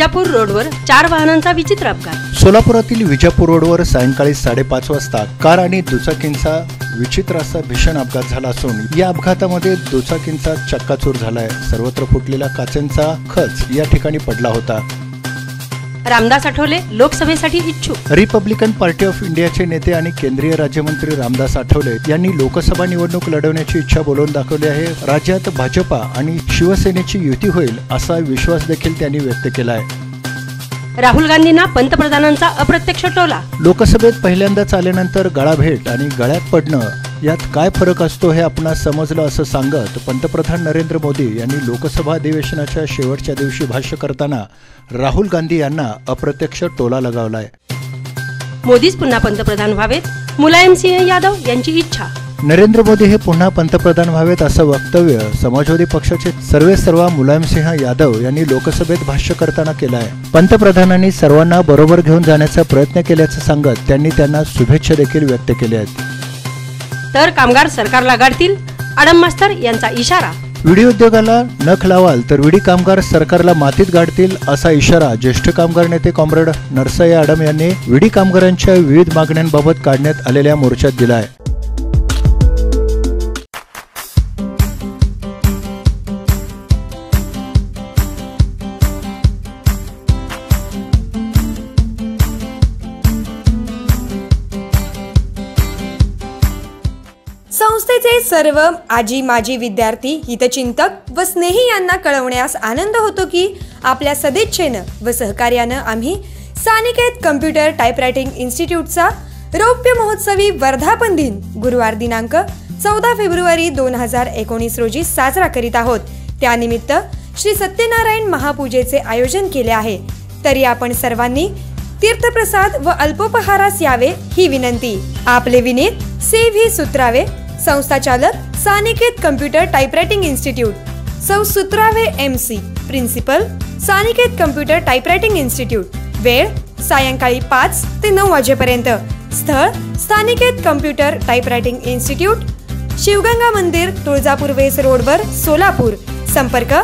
विजापूर रोडवर चार वाहनांचा विचित्र अपघात. सोलापुरातील विजापूर रोडवर सायंकाळी साडेपाच वाजता कार आणि दुचाकींचा विचित्र असा भीषण अपघात झाला असून या अपघातामध्ये दुचाकींचा चक्काचूर झालाय. सर्वत्र फुटलेला काचेंचा खच या ठिकाणी पडला होता. रामदास आठवले लोकसभेसाठी इच्छुक. रिपब्लिकन पार्टी ऑफ इंडियाचे नेते आणि केंद्रीय राज्यमंत्री रामदास आठवले यांनी लोकसभा निवडणूक लढवण्याची इच्छा बोलवून दाखवली आहे. राज्यात भाजपा आणि शिवसेनेची युती होईल असा विश्वास देखील त्यांनी व्यक्त केला आहे. राहुल गांधींना पंतप्रधानांचा अप्रत्यक्ष टोला. लोकसभेत पहिल्यांदाच आल्यानंतर गळाभेट आणि गळ्यात पडणं यात काय फरक असतो हे आपणास समजलं असं सांगत पंतप्रधान नरेंद्र मोदी यांनी लोकसभा अधिवेशनाच्या शेवटच्या दिवशी भाष्य करताना राहुल गांधी यांना अप्रत्यक्ष टोला लगावलाय. मोदीच पुन्हा पंतप्रधान व्हावेत? मुलायम सिंह यादव यांची इच्छा. नरेंद्र मोदी हे पुन्हा पंतप्रधान व्हावेत असं वक्तव्य समाजवादी पक्षाचे सर्वे सर्वा मुलायमसिंह यादव यांनी लोकसभेत भाष्य करताना केलं आहे पंतप्रधानांनी सर्वांना बरोबर घेऊन जाण्याचा प्रयत्न केल्याचं सांगत त्यांनी त्यांना शुभेच्छा देखील व्यक्त केल्या आहेत. तर कामगार सरकारला गाडतील. आडम मास्तर यांचा इशारा. विडी उद्योगाला नख लावाल तर विडी कामगार सरकारला मातीत गाडतील असा इशारा ज्येष्ठ कामगार नेते कॉम्रेड नरसय्या आडम यांनी विडी कामगारांच्या विविध मागण्यांबाबत काढण्यात आलेल्या मोर्चात दिला आहे संस्थेचे सर्व आजी माजी विद्यार्थी हितचिंतक व स्नेही यांना कळवण्यास आनंद होतो की आपल्या सदिच्छेनं व सहकार्यानं आम्ही सानिकेत कम्प्युटर टाईपरायटिंग इन्स्टिट्यूटचा रौप्य महोत्सवी वर्धापन दिन गुरुवार दिनांक चौदा फेब्रुवारी दोन हजार एकोणीस रोजी साजरा करीत आहोत. त्यानिमित्त श्री सत्यनारायण महापूजेचे आयोजन केले आहे. तरी आपण सर्वांनी तीर्थप्रसाद व अल्पोपहारास यावे ही विनंती. आपले विनीत सी व्ही सुत्रावे संस्थाचालक सानिकेत कम्प्युटर टाईपरायटिंग इन्स्टिट्यूट. सौ Sutrave M C principal Saniket computer typewriting institute. वेळ सायंकाळी पाच ते नऊ वाजेपर्यंत. स्थळ स्थानिकेत कम्प्युटर टाईपरायटिंग इन्स्टिट्यूट. शिवगंगा मंदिर तुळजापूर वेस रोडवर सोलापूर. संपर्क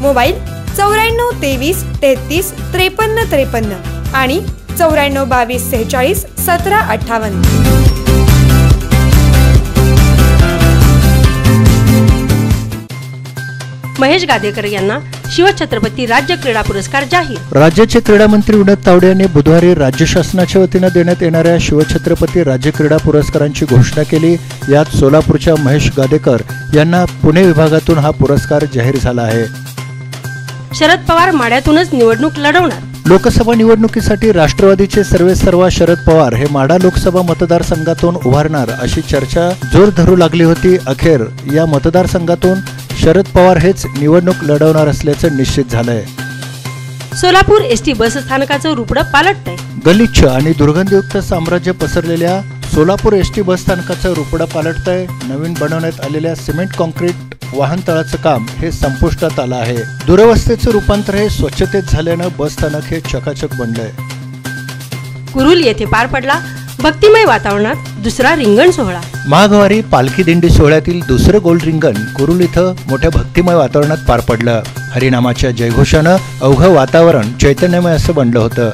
मोबाईल चौऱ्याण्णव तेवीस तेहतीस त्रेपन्न त्रेपन्न आणि चौऱ्याण्णव बावीस सेहेचाळीस सतरा अठ्ठावन्न. महेश गादेकर यांना शिवछत्रपती राज्य क्रीडा पुरस्कार जाहीर. राज्याचे क्रीडा मंत्री विनोद तावडे यांनी बुधवारी राज्य शासनाच्या वतीनं देण्यात येणाऱ्या शिवछत्रपती राज्य क्रीडा पुरस्कारांची घोषणा केली. यात सोलापूरच्या महेश गादेकर यांना पुणे विभागातून हा पुरस्कार जाहीर झाला आहे. शरद पवार माड्यातूनच निवडणूक लढवणार. लोकसभा निवडणुकीसाठी राष्ट्रवादीचे सर्वे सर्वा शरद पवार हे माडा लोकसभा मतदारसंघातून उभारणार अशी चर्चा जोर धरू लागली होती अखेर. या मतदारसंघातून शरद पवार हेच निवडणूक लढवणार असल्याचं निश्चित झालंय. सोलापूर एस टी बस स्थानकाचं रुपडं पालटतंय. गलिच्छ आणि दुर्गंधयुक्त साम्राज्य पसरलेल्या सोलापूर एस टी बस स्थानकाचं रुपडं पालटतंय. नवीन बनवण्यात आलेल्या सिमेंट कॉन्क्रीट वाहनतळाचं काम हे संपुष्टात आलं आहे. दुरवस्थेचं रूपांतर हे स्वच्छतेत झाल्यानं बस स्थानक हे चकाचक बनलंय. कुरुल येथे पार पडला. भक्तिमय वातावरणात दुसरा रिंगण सोहळा. माघवारी पालखी दिंडी सोहळ्यातील दुसरं गोल रिंगण कुरुल इथं मोठ्या भक्तिमय वातावरणात पार पडलं. हरिनामाच्या जयघोषानं अवघं वातावरण चैतन्यमय असं बनलं होतं.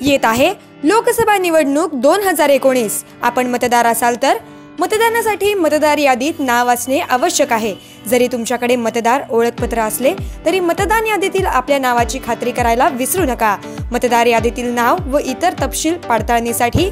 येत आहे लोकसभा निवडणूक दोन हजार एकोणीस. आपण मतदार असाल तर मतदानासाठी मतदार यादीत नाव असणे आवश्यक आहे. जरी तुमच्याकडे मतदार ओळखपत्र असले तरी मतदान यादीतील आपल्या नावाची खात्री करायला विसरू नका. मतदार यादीतील नाव व इतर तपशील पडताळणीसाठी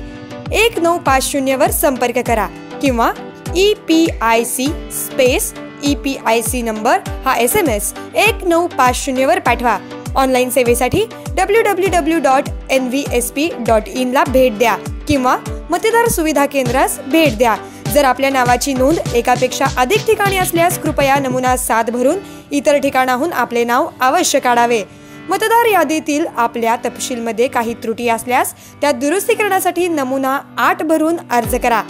एक नऊ पाच शून्यवर संपर्क करा किंवा E P I C space E P I C number हा एस एम एस एक नऊ पाच शून्यवर पाठवा. ऑनलाईन सेवेसाठी W W W dot N V S P dot इनला भेट द्या किंवा मतदार सुविधा केंद्रास भेट द्या. जर आपल्या नावाची नोंद एकापेक्षा अधिक ठिकाणी असल्यास कृपया नमुना सात भरून इतर ठिकाणाहून आपले नाव अवश्य काढावे. मतदार यादीतील आपल्या तपशीलमध्ये काही त्रुटी असल्यास त्या दुरुस्ती करण्यासाठी नमुना आठ भरून अर्ज करा.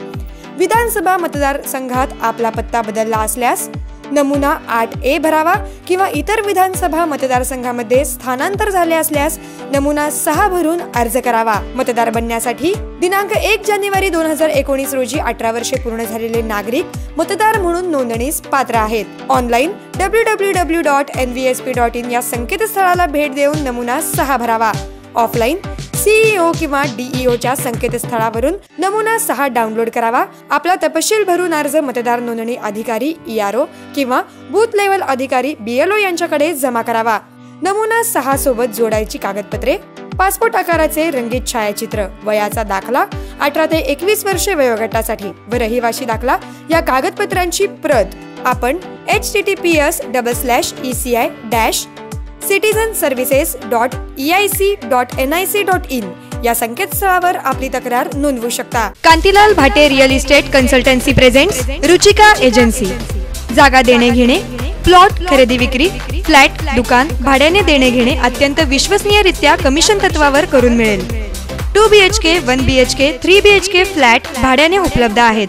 विधानसभा मतदारसंघात आपला पत्ता बदलला असल्यास नमुना आठ ए भरावा किंवा इतर विधानसभा मतदारसंघामध्ये स्थानांतर झाले असल्यास नमुना सहा भरून अर्ज करावा. मतदार बनण्यासाठी दिनांक एक जानेवारी दोन हजार एकोणीस रोजी अठरा वर्षे पूर्ण झालेले नागरिक मतदार म्हणून नोंदणीस पात्र आहेत. Online W W W dot N V S P dot in या संकेतस्थळाला भेट देऊन नमुना सहा भरावा. ऑफलाईन सीईओ किंवा डीईओच्या संकेतस्थळावरून नमुना सहा डाउनलोड करावा. आपला तपशील भरून अर्ज मतदार नोंदणी अधिकारी ईआरओ किंवा बूथ लेवल अधिकारी बीएलओ यांच्याकडे जमा करावा. नमुना सहा सोबत जोडायची कागदपत्रे पासपोर्ट आकाराचे रंगीत छायाचित्र वयाचा दाखला अठरा ते एकवीस वर्षे वयोगटासाठी व रहिवाशी दाखला या कागदपत्रांची प्रत आपण H T T P S double slash E C I dash citizen services dot E C I dot N I C dot in या संकेतस्थळावर आपली तक्रार नोंदवू शकता. Kantilal Bhate real estate consultancy present Ruchika agency. जागा देणे घेणे plot खरेदी विक्री फ्लॅट दुकान भाड्याने देणे घेणे अत्यंत विश्वसनीयरित्या कमिशन तत्वावर करून मिळेल. Two B H K one B H K three B H K flat भाड्याने उपलब्ध आहेत.